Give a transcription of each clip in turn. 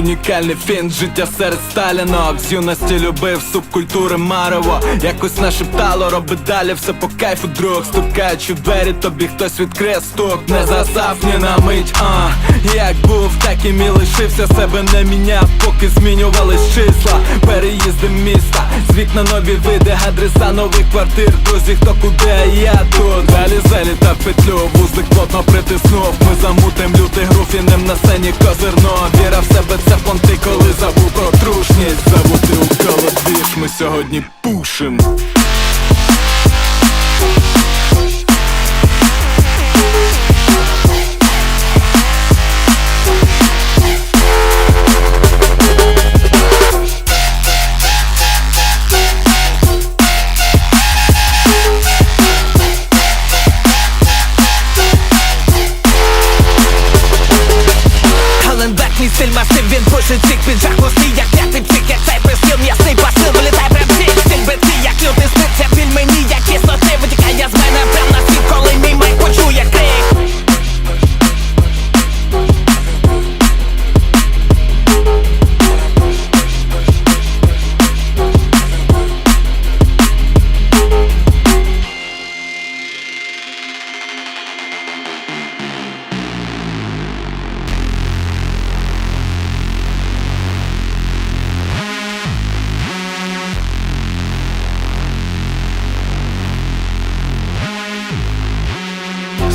унікальний фінт життя серед сталінок З юності любив субкультури марево. Якось нашептало, роби далі, все по кайфу, друг Стукаючи в двері, тобі хтось відкриє стук. Не засав ні на мить, а Як був, так і мій лишився, себе не міняв, поки змінювались числа. Переїзди міста, з вікна нові види, адреса нових квартир, друзі, хто куди, я тут. Далі залітав петлю, вузлик плотно притиснув. Ми замутим лютий грув і ним на сцені козирно. Віра в себе це понти, коли забув про трушність. Забути у колодвіж, ми сьогодні пушим Sitting, tickling, tackling,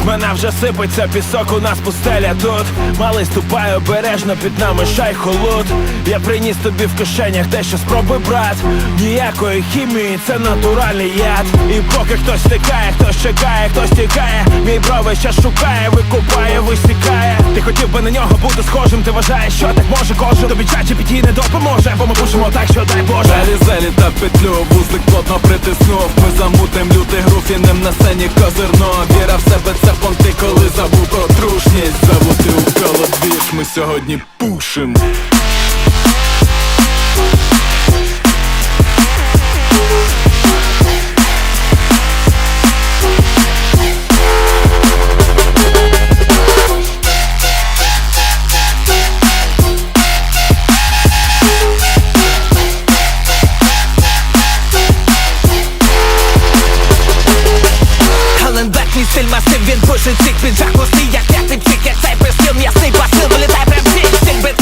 мене вже сипеться пісок, у нас пустеля тут. Малий ступає обережно, під нами шай холод. Я приніс тобі в кишенях те, що спробуй, брат. Ніякої хімії, це натуральний яд. І поки хтось стикає, хтось чекає, хтось тікає. Мій брови ще шукає, хотів би на нього бути схожим, ти вважаєш, що так може? Кожен Тобі GPT не допоможе, бо ми пушимо так, що дай Боже. Далі та петлю, вузлик плотно притиснув. Ми замутим лютий груф і ним на сцені козирно. Віра в себе це понти, коли забув про трушність Забути у колодвіж, ми сьогодні пушим Techni styl masy, więc pożyczyk By zakłosy jak ja tym przykę Cypress, jasnej pasy, wyletaj prawdziwy Styl bez